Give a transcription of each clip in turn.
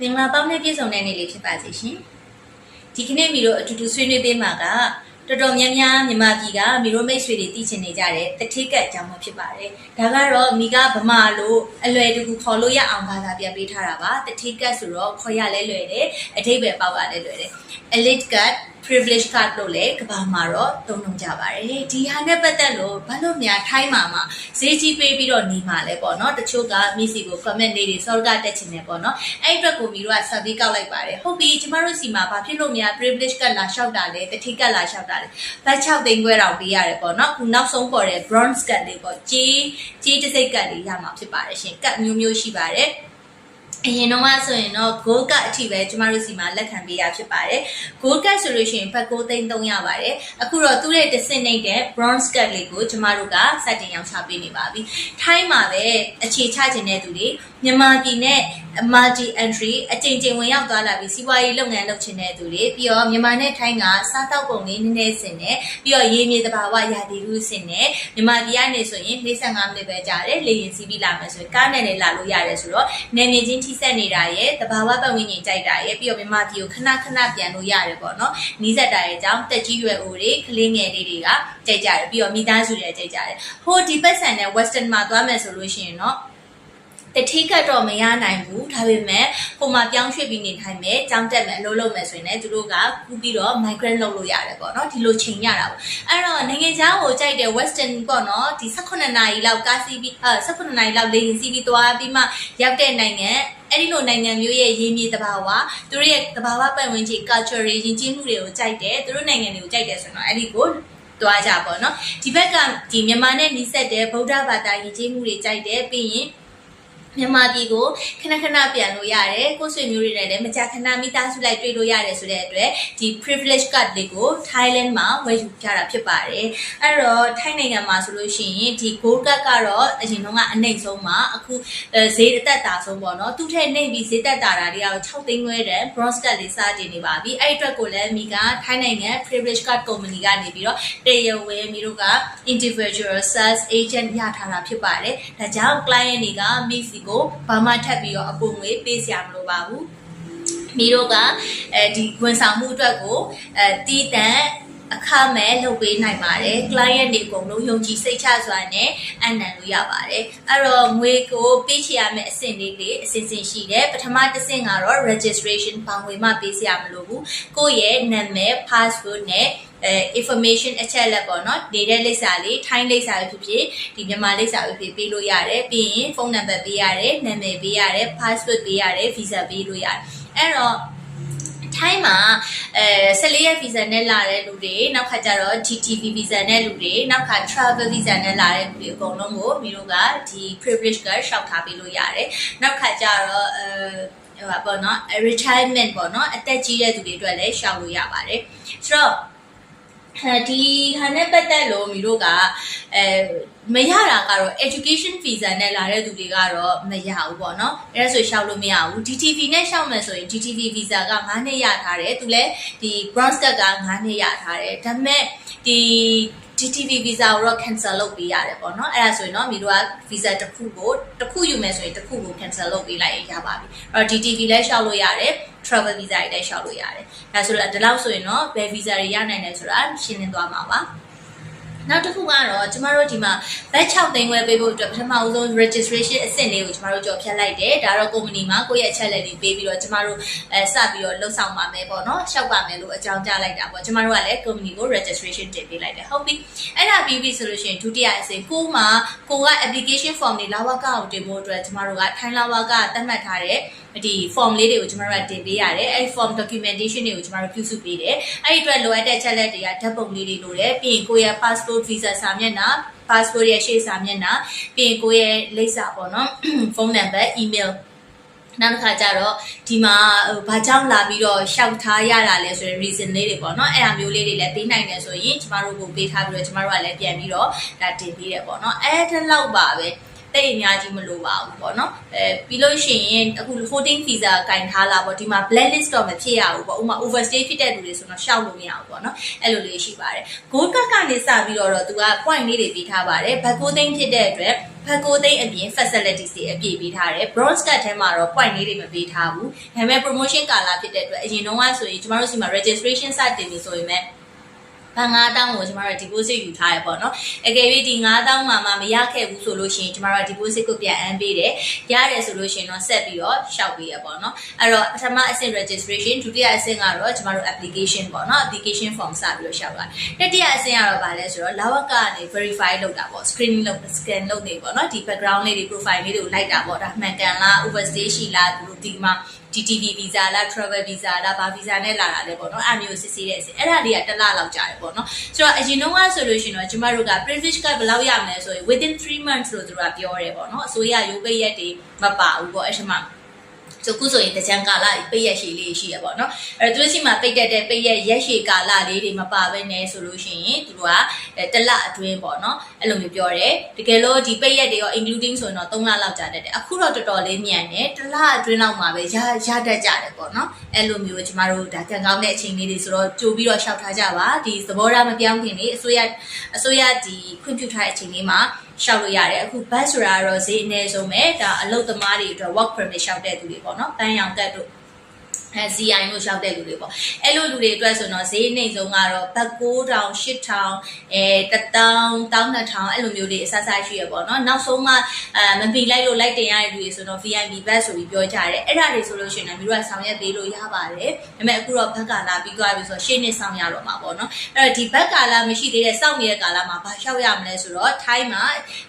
မင်္ဂလာပေါင်းနဲ့ပြည့်စုံတဲ့နေ့လေးဖြစ်ပါစေရှင်ဒီကနေ့မီတို့အတူတူဆွေးနွေးပေးမှာကတော်တော်များများမြန်မာပြည်ကမီတို့မိတ်ဆွေတွေတည်ချင်နေကြတဲ့တတိကတ်အကြောင်းပဲဖြစ်ပါတယ်ဒါကတော့မိကဗမာလို့အလွယ်တကူခေါ်လို့ရအောင်ဘာသာပြန်ပေးထားတာပါတတိကတ်ဆိုတော့ခေါ်ရလဲလွယ်တယ်အထိပ္ပယ်ပေါက်ရလဲလွယ်တယ် elite card privilege card လို့လည်းကဘာမှာတော့သုံးလုံးကြပါတယ်ဒီဟာနဲ့ပတ်သက်လို့ဘာလို့များထိုင်းမှာမှာဈေးကြီးပေးပြီးတော့နေမှာလဲပေါ့နော်တချို့ကမိစီကို comment လေးတွေ solve ကတက်ချင်တယ်ပေါ့နော်အဲ့အတွက်ကိုမီတို့က survey ကောက်လိုက်ပါတယ်ဟုတ်ပြီကျမတို့စီမှာဘာဖြစ်လို့များ privilege ကလာလျှောက်တာလဲတတိကလာလျှောက်တာလဲဘတ်6သိန်းခွဲတောင်ပေးရတယ်ပေါ့နော်ခုနောက်ဆုံးပေါ်တဲ့ bronze ကတ်လေးပေါ့ကြီးကြီးတစ်စိတ်ကတ်လေးရမှာဖြစ်ပါတယ်ရှင်ကတ်မျိုးမျိုးရှိပါတယ် အရင်တော့ကဆိုရင်တော့ gold card အထိပဲကျမတို့စီမှာလက်ခံပေးရဖြစ်ပါတယ် gold card ဆိုလို့ရှိရင်ဘတ်9သိန်း300ပါတယ်အခုတော့သူ့ရဲ့တစ်စင်နေတဲ့ bronze card လေးကိုကျမတို့ကစတင်ရောင်းချပေးနေပါပြီထိုင်းမှာပဲအခြေချခြင်းတဲ့သူတွေမြန်မာပြည်နဲ့ multi entry အကြိမ်ကြိမ်ဝင်ရောက်သွားလာပြီးစီးပွားရေးလုပ်ငန်းလုပ်ချင်တဲ့သူတွေပြီးတော့မြန်မာနဲ့ထိုင်းကစားတောက်ပုံလေးနည်းနည်းစင်တယ်ပြီးတော့ရေမြေတဘာဝရာသီဥတုစင်တယ်မြန်မာပြည်ကနေဆိုရင်45မိနစ်ပဲကြာတယ်လေရင်စီးပြီးလာမယ်ဆိုရင်ကားနဲ့လည်းလာလို့ရတယ်ဆိုတော့နေမြေချင်းထိဆက်နေတာရဲ့တဘာဝပတ်ဝန်းကျင်ကြိုက်တာရဲ့ပြီးတော့မြန်မာပြည်ကိုခဏခဏပြန်လို့ရတယ်ပေါ့နော်နီးစပ်တာရဲ့အကြောင်းတက်ကြီးရွယ်အိုတွေကလေးငယ်လေးတွေကကြိုက်ကြတယ်ပြီးတော့မိသားစုတွေကြိုက်ကြတယ်ဟိုဒီပတ်ဆန်နဲ့ western မှာသွားမယ်ဆိုလို့ရှိရင်တော့ တတိကတော့မရနိုင်ဘူးဒါပေမဲ့ဟိုမှာပြောင်းရွှေ့ပြီးနေထိုင်မယ်ကြောင်းတက်မယ်အလုပ်လုပ်မယ်ဆိုရင်လည်းသူတို့ကကူးပြီးတော့ migrant လုပ်လို့ရတယ်ပေါ့နော်ဒီလိုချိန်ရတာပေါ့အဲ့တော့နိုင်ငံခြားကိုကြိုက်တဲ့ western ပေါ့နော်ဒီ18နာရီလောက်ကားစီးပြီးအဲ18နာရီလောက်လေယာဉ်စီးပြီးသွားပြီးမှရောက်တဲ့နိုင်ငံအဲ့ဒီလိုနိုင်ငံမျိုးရဲ့ရင်းမြေတဘာဝသူတို့ရဲ့တဘာဝပတ်ဝန်းကျင် culture တွေယဉ်ကျေးမှုတွေကိုကြိုက်တယ်သူတို့နိုင်ငံတွေကိုကြိုက်တယ်ဆိုတော့အဲ့ဒီကိုတွားကြပေါ့နော်ဒီဘက်ကဒီမြန်မာနဲ့နှိစက်တဲ့ဗုဒ္ဓဘာသာယဉ်ကျေးမှုတွေကြိုက်တယ်ပြီးရင် မြန်မာပြည်ကိုခဏခဏပြန်လို့ရတယ်ကိုယ်ဆွေမျိုးတွေနဲ့လည်းမကြာခဏမိသားစုလိုက်တွေ့လို့ရတယ်ဆိုတဲ့အတွက်ဒီ privilege card လေးကို Thailand မှာဝယ်ယူကြတာဖြစ်ပါတယ်အဲ့တော့ထိုင်းနိုင်ငံမှာဆိုလို့ရှိရင်ဒီ gold card ကတော့အရင်တော့ကအနှိမ့်ဆုံးမှာအခုအဲဈေးအသက်တာဆုံးပေါ့နော်သူ့ထက်နှိမ့်ပြီးဈေးသက်တာတာတွေကတော့6သိန်းခွဲတဲ့ bronze card လေးစားတင်နေပါပြီအဲ့ဒီအတွက်ကိုလည်းမိကထိုင်းနိုင်ငံ privilege card company ကနေပြီးတော့တရားဝင်မိတို့က individual sales agent ရထားတာဖြစ်ပါတယ်ဒါကြောင့် client တွေကမိစီကိုဘာမှထပ်ပြီးတော့အပုံငွေပေးစရာမလိုပါဘူးမိတို့ကအဲဒီဝန်ဆောင်မှုအတွက်ကိုအဲတီးတန့်အခမဲ့လုပ်ပေးနိုင်ပါတယ် client တွေအကုန်လုံးယုံကြည်စိတ်ချစွာနဲ့အနံလို့ရပါတယ်အဲ့တော့ငွေကိုပေးချရမယ့်အဆင့်လေးတွေအစဉ်စဉ်ရှိတယ်ပထမတစ်ဆင့်ကတော့ registration ဘောင်ငွေမှပေးစရာမလိုဘူးကိုယ့်ရဲ့နာမည် password နဲ့ အဲ information အချက်လက်ပေါ့နော်နေတဲ့လိပ်စာလေးထိုင်းလိပ်စာပဲဖြစ်ဖြစ်ဒီမြန်မာလိပ်စာပဲဖြစ်ပေးလို့ရတယ်ပြီးရင်ဖုန်းနံပါတ်ပေးရတယ်နာမည်ပေးရတယ် password ပေးရတယ် visa ပေးလို့ရတယ်အဲ့တော့ထိုင်းမှာအဲ14ရက် visa နဲ့လာတဲ့လူတွေနောက်ခါကျတော့ GTV visa နဲ့လူတွေနောက်ခါ travel visa နဲ့လာတဲ့လူတွေအကုန်လုံးကိုမိတို့ကဒီ privilege ကရှောက်ထားပေးလို့ရတယ်နောက်ခါကျတော့အဲဟိုပါပေါ့နော် retirement ပေါ့နော်အသက်ကြီးတဲ့သူတွေအတွက်လည်းရှောက်လို့ရပါတယ်ဆိုတော့အဲ ဒီဟာနဲ့ပတ်သက်လို့မိတို့ကအဲမရတာကတော့ education visa နဲ့လာတဲ့သူတွေကတော့မရဘူးပေါ့နော်အဲဒါဆိုရှောက်လို့မရဘူး DTV နဲ့ရှောက်မယ်ဆိုရင် DTV visa က9နှစ်ရထားတယ်သူလည်းဒီ bronze card က9နှစ်ရထားတယ်ဒါပေမဲ့ဒီ DTV visa ကိုတော့ cancel လုပ်ပေးရတယ်ပေါ့နော်အဲ့ဒါဆိုရင်တော့မိတို့က visa တစ်ခုကိုတစ်ခုယူမယ်ဆိုရင်တစ်ခုကို cancel လုပ်ပေးလိုက်ရင်ရပါပြီအဲ့တော့ DTV လည်းရှောက်လို့ရတယ် travel visa တွေလည်းရှောက်လို့ရတယ်ဒါဆိုတော့ဒီလောက်ဆိုရင်တော့ဘယ် visa တွေရနိုင်တယ်ဆိုတာရှင်းလင်းသွားမှာပါ နောက်တစ်ခုကတော့ကျမတို့ဒီမှာ batch 6သိန်းဝယ်ပေးဖို့အတွက်ပထမအဆုံး registration အဆင့်လေးကိုကျမတို့ကြော်ဖြတ်လိုက်တယ်ဒါတော့ company မှာကိုယ့်ရဲ့အချက်လက်တွေပေးပြီးတော့ကျမတို့အဲစပြီးတော့လှုပ်ဆောင်ပါမယ်ပေါ့နော်ရှောက်ပါမယ်လို့အကြောင်းကြားလိုက်တာပေါ့ကျမတို့ကလည်း company ကို registration တင်ပေးလိုက်တယ်ဟုတ်ပြီအဲ့ဒါပြီးပြီဆိုလို့ရှိရင်ဒုတိယအဆင့်ကိုမှကိုက application form တွေလာဝကကိုတင်ဖို့အတွက်ကျမတို့ကထိုင်းလာဝကသတ်မှတ်ထားတဲ့ ဒီ form လေးတွေကိုကျမတို့ကတင်ပေးရတယ်အဲ့ form documentation တွေကိုကျမတို့ပြုစုပေးတယ်အဲ့ဒီအတွက်လိုအပ်တဲ့ချက်လက်တွေကဓာတ်ပုံလေးတွေလိုတယ်ပြီးရင်ကိုယ့်ရဲ့ passport visa စာမျက်နှာ passport ရဲ့ရှေ့စာမျက်နှာပြီးရင်ကိုယ့်ရဲ့လိပ်စာပေါ့နော်ဖုန်းနံပါတ် email နောက်တစ်ခါကျတော့ဒီမှာဟိုဘာကြောင့်လာပြီးတော့ရှောက်ထားရတာလဲဆိုရင် reason လေးတွေပေါ့နော်အဲ့ဒါမျိုးလေးတွေလည်းပေးနိုင်တယ်ဆိုရင်ကျမတို့ကိုပေးထားပြီးတော့ကျမတို့ကလည်းပြန်ပြီးတော့ဒါတင်ပေးတယ်ပေါ့နော်အဲ့ဒါလောက်ပါပဲ တတိတ်အများကြီးမလိုပါဘူးပေါ့နော်အဲပြီးလို့ရှိရင်အခု holding visa ကင်ထားလာပေါ့ဒီမှာ blacklist တော့မဖြစ်ရဘူးပေါ့ဥပမာ overstay ဖြစ်တဲ့လူတွေဆိုတော့ရှောက်လို့မရဘူးပေါ့နော်အဲ့လိုလေးရှိပါတယ် gold card ကနေစပြီးတော့သူက point လေးတွေပေးထားပါတယ်ဘတ်ကိုသိန်းဖြစ်တဲ့အတွက်ဘတ်ကိုသိန်းအပြင် facilities တွေအပြည့်ပေးထားတယ် bronze card ထဲမှာတော့ point လေးတွေမပေးထားဘူးဒါပေမဲ့ promotion ကာလဖြစ်တဲ့အတွက်အရင်တုန်းကဆိုရင်ကျမတို့စီမှာ registration စတင်ပြီဆိုရင် မဲ့ဘာ9000ကိုကျမတို့ deposit ယူထားရပေါ့နော်အကယ်၍ဒီ9000မှာမှမရခဲ့ဘူးဆိုလို့ရှိရင်ကျမတို့ deposit ကိုပြန်အမ်းပေးတယ်ရတယ်ဆိုလို့ရှိရင်တော့ဆက်ပြီးတော့ရှောက်ပေးရပေါ့နော်အဲ့တော့ပထမအဆင့် registration ဒုတိယအဆင့်ကတော့ကျမတို့ application ပေါ့နော် application form စပြီးတော့ရှောက်တာတတိယအဆင့်ကတော့ဗာလဲဆိုတော့လာဝကကနေ verify လုပ်တာပေါ့ screening လုပ် scan လုပ်နေပေါ့နော်ဒီ background လေးတွေ profile လေးတွေကိုလိုက်တာပေါ့ဒါမှန်ကန်လား overstay ရှိလားသူတို့ ဒီမှာ TTV visa လား travel visa လားဘာ visa နဲ့လာတာလဲပေါ့နော်အဲ့မျိုးစစ်ဆေးတဲ့အစီအဲ့ဒါတွေကတစ်လလောက်ကြာတယ်ပေါ့နော်ဆိုတော့အရင်တုန်းကဆိုလို့ရှိရင်တော့ကျမတို့က privilege card ဘယ်လောက်ရမလဲဆိုရင် within 3 months လို့သူတို့ကပြောတယ်ပေါ့နော်အစိုးရရုပ်ပိတ်ရက်တွေမပါဘူးပေါ့အဲ့ဒီမှာ ဆိုခုဆိုရင်တကြံကာလပိတ်ရက်ရှည်လေးရှိရပေါ့နော်အဲ့တော့သူတို့ရှိမှပိတ်တက်တဲ့ပိတ်ရက်ရက်ရှည်ကာလလေးတွေမပါဘဲနဲ့ဆိုလို့ရှိရင်သူတို့ကတလအတွင်းပေါ့နော်အဲ့လိုမျိုးပြောတယ်တကယ်လို့ဒီပိတ်ရက်တွေရော including ဆိုရင်တော့3လလောက်ကြာတတ်တယ်အခုတော့တော်တော်လေးမြန်တယ်တလအတွင်းလောက်မှာပဲရရတတ်ကြတယ်ပေါ့နော်အဲ့လိုမျိုးကျမတို့ဒါကံကောင်းတဲ့အချိန်လေးတွေဆိုတော့ကြိုပြီးတော့ရှောက်ထားကြပါဒီသဘောထားမပြောင်းခင်လေးအစိုးရအစိုးရဒီခွင့်ပြုထားတဲ့အချိန်လေးမှာ ရှောက်လို့ရတယ်အခု bus ဆိုတာကတော့ဈေးအနည်းဆုံးပဲဒါအလုပ်သမားတွေအတွက် work permit ရှောက်တဲ့သူတွေပေါ့နော်တန်းရောင်တက်တို့အဲ CI လို့ရှောက်တဲ့လူတွေပေါ့အဲ့လိုလူတွေအတွက်ဆိုတော့ဈေးနှိမ့်ဆုံးကတော့ဘတ်9000 8000အဲ1000 1200အဲ့လိုမျိုးတွေအဆဆရှိရပေါ့နော်နောက်ဆုံးမှအဲမပီလိုက်လို့လိုက်တင်ရတဲ့လူတွေဆိုတော့ VIP bus ဆိုပြီးပြောကြတယ်အဲ့ဒါတွေဆိုလို့ရှိရင်လည်းမျိုးကဆောင်ရွက်ပေးလို့ရပါတယ်ဒါပေမဲ့အခုတော့ဘတ်ကာလာပြီးသွားပြီဆိုတော့ရှေ့နှစ်ဆောင်ရတော့မှာပေါ့နော်အဲ့တော့ဒီဘတ်ကာလာမရှိသေးတဲ့စောင့်နေတဲ့ကာလာမှာဘာလျှောက်ရမလဲဆိုတော့ထိုင်းမှာ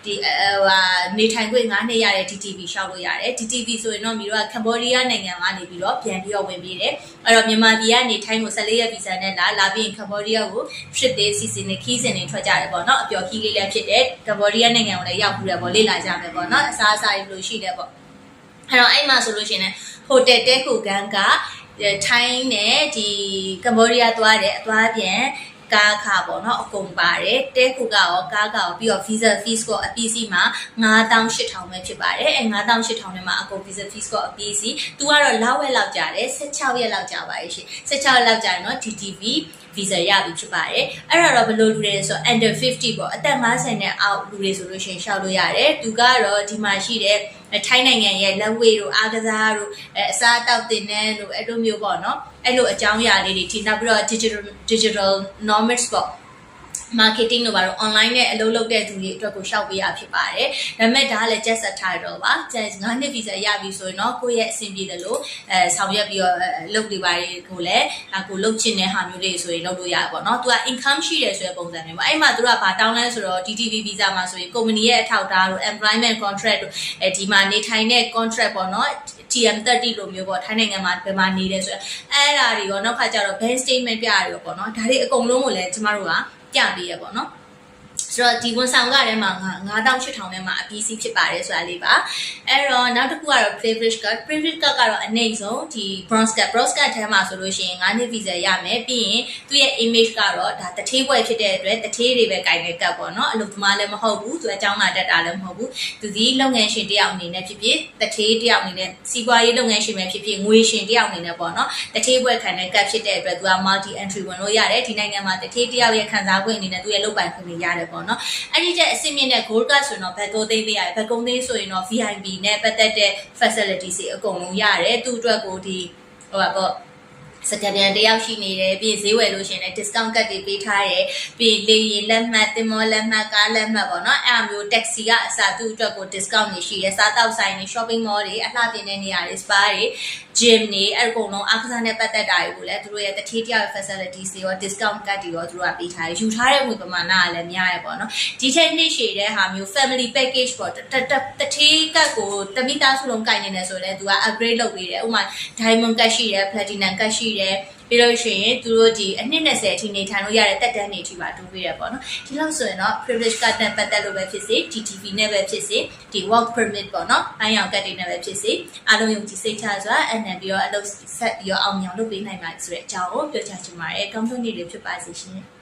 ဒီဟိုနေထိုင်ခွင့်9နှစ်ရတဲ့ DTV လျှောက်လို့ရတယ် DTV ဆိုရင်တော့မျိုးကကမ္ဘောဒီးယားနိုင်ငံကနေပြီးတော့ပြန်ပြီးတော့ဝင်ပြီးတယ်အဲ့တော့မြန်မာပြည်ကနေထိုင်းကို14ရက်ဗီဇာနဲ့လာလာပြီးရင်ကမ္ဘောဒီးယားကို trip တွေစီစဉ်နေခီးစဉ်တွေထွက်ကြတယ်ပေါ့နော်အပျော်ခီးလေးလည်းဖြစ်တယ်ကမ္ဘောဒီးယားနိုင်ငံကိုလည်းရောက်ပြီးတယ်ပေါ့လေ့လာကြမယ်ပေါ့နော်အစားအစာတွေလို့ရှိတယ်ပေါ့အဲ့တော့အဲ့မှာဆိုလို့ရှိရင်ဟိုတယ်တဲခုကန်ကထိုင်းနဲ့ဒီကမ္ဘောဒီးယားသွားတယ်အသွားပြန် ကားခါပေါ့နော်အကုန်ပါတယ်တဲခုကရောကားကရောပြီးတော့ visa fees ကိုအပြည့်စီမှာ9800ပဲဖြစ်ပါတယ်အဲ9800နဲ့မှာအကုန် visa fees ကိုအပြည့်စီသူကတော့လောက်ဝက်လောက်ကြာတယ်16ရက်လောက်ကြာပါရဲ့ရှင်16ရက်လောက်ကြာရင်တော့ TTV visa ရပြီဖြစ်ပါတယ်အဲ့ဒါတော့ဘယ်လိုလူတွေလဲဆိုတော့ under 50ပေါ့အသက်50နဲ့အောက်လူတွေဆိုလို့ရှိရင်ရှောက်လို့ရတယ်သူကတော့ဒီမှာရှိတဲ့ထိုင်းနိုင်ငံရဲ့လက်ဝဲတို့အားကစားတို့အဲအစားအသောက်တင်တဲ့တို့အဲ့လိုမျိုးပေါ့နော်အဲ့လိုအကြောင်းအရာလေးတွေဒီနောက်ပြီးတော့ digital digital nomads ပေါ့ marketing တို့ပါတော့ online နဲ့အလုပ်လုပ်တဲ့သူတွေအတွက်ကိုရှောက်ပေးရဖြစ်ပါတယ်။ဒါပေမဲ့ဒါကလည်း just a title ပါ။ just 9နှစ် visa ရပြီဆိုရင်တော့ကိုယ့်ရဲ့အဆင်ပြေတယ်လို့အဲဆောင်ရွက်ပြီးတော့လုပ်တွေပါကိုလည်းဒါကိုလုပ်ချင်တဲ့ဟာမျိုးတွေဆိုရင်လုပ်လို့ရပါပေါ့နော်။ तू က income ရှိတယ်ဆိုတဲ့ပုံစံမျိုးပေါ့။အဲ့မှာသူကဘာတောင်းလဲဆိုတော့ DTV visa မှာဆိုရင် company ရဲ့အထောက်အထားတို့ employment contract တို့အဲဒီမှာနေထိုင်တဲ့ contract ပေါ့နော်။ TM30 လိုမျိုးပေါ့ထိုင်းနိုင်ငံမှာဘယ်မှာနေတယ်ဆိုတော့အဲ့ဒါတွေရောနောက်ခါကျတော့ bank statement ပြရတယ်ပေါ့နော်ဒါတွေအကုန်လုံးကိုလည်းကျမတို့က ပြပေးရပေါ့နော် ဆိုတော့ဒီဝန်ဆောင်ကထဲမှာ9800ထဲမှာအပြီးစီးဖြစ်ပါတယ်ဆိုတာလေးပါအဲ့တော့နောက်တစ်ခုကတော့ privilege card privilege card ကတော့အနိုင်ဆုံးဒီ bronze card bronze card ထဲမှာဆိုလို့ရှိရင်9နှစ် visa ရမယ်ပြီးရင်သူ့ရဲ့ image ကတော့ဒါတထေးပွဲဖြစ်တဲ့အတွက်တထေးတွေပဲကင်နေကတ်ပေါ့နော်အလုပ်သမားလည်းမဟုတ်ဘူးသူအကြောင်းလာတက်တာလည်းမဟုတ်ဘူးသူဒီလုပ်ငန်းရှင်တယောက်အနေနဲ့ဖြစ်ဖြစ်တထေးတယောက်အနေနဲ့စီးပွားရေးလုပ်ငန်းရှင်ပဲဖြစ်ဖြစ်ငွေရှင်တယောက်အနေနဲ့ပေါ့နော်တထေးပွဲခံတဲ့ကတ်ဖြစ်တဲ့အတွက်သူက multi entry ဝင်လို့ရတယ်ဒီနိုင်ငံမှာတထေးတယောက်ရဲ့ခံစား권အနေနဲ့သူရဲ့လုပ်ပိုင်ခွင့်တွေရတယ်ပေါ့နော်အဲ့ဒီတဲ့အဆင့်မြင့်တဲ့ gold card ဆိုရင်တော့ဘက်ကိုသိမ်းပေးရတယ်ဘက်ကုန်းသိမ်းဆိုရင်တော့ VIP နဲ့ပတ်သက်တဲ့ facilities တွေအကုန်လုံးရတယ်သူ့အတွက်ကိုဒီဟိုပါပေါ့စကပြန်တယောက်ရှိနေတယ်ပြီးဈေးဝယ်လို့ရှိရင်လည်း discount ကတ်တွေပေးထားတယ်ပြီးလေရင်လက်မှတ်တင်မောလက်မှတ်ကားလက်မှတ်ပေါ့နော်အဲ့အမျိုး taxi ကအစားသူ့အတွက်ကို discount တွေရှိတယ်စားတောက်ဆိုင်တွေ shopping mall တွေအလှပြင်တဲ့နေရာတွေ spa တွေ gym တွေအဲ့အကုန်လုံးအားကစားနဲ့ပတ်သက်တာတွေကိုလည်းသူတို့ရဲ့တတိတယောက် facilities တွေရော discount ကတ်တွေရောသူတို့ကပေးထားတယ်ယူထားတဲ့ငွေပမာဏကလည်းများရပေါ့နော်ဒီထက်နှိရှည်တဲ့ဟာမျိုး family package ပေါ့တတတိကတ်ကိုတမိသားစုလုံးကင်နေတယ်ဆိုတော့သူက upgrade လုပ်ပေးတယ်ဥပမာ diamond ကတ်ရှိတယ် platinum ကတ်ရှိတယ် ပြီးလို့ရှိရင်သူတို့ဒီအနှစ်20အထိနေထိုင်လို့ရတဲ့တက်တန်းနေအထိပါတိုးပေးရပေါ့နော်ဒီလောက်ဆိုရင်တော့ privilege card နဲ့ပတ်သက်လို့ပဲဖြစ်စေ TTV နဲ့ပဲဖြစ်စေဒီ work permit ပေါ့နော်အရောင်ကတ်တွေနဲ့ပဲဖြစ်စေအားလုံးယုံကြည်စိတ်ချစွာအနံပြီးတော့အလုပ်ဆက်ပြီးတော့အောင်မြင်လုပ်ပေးနိုင်ပါဆိုတဲ့အကြောင်းကိုပြောချင်ချင်ပါတယ်ကောင်းဆုံးနေ့တွေဖြစ်ပါစေရှင်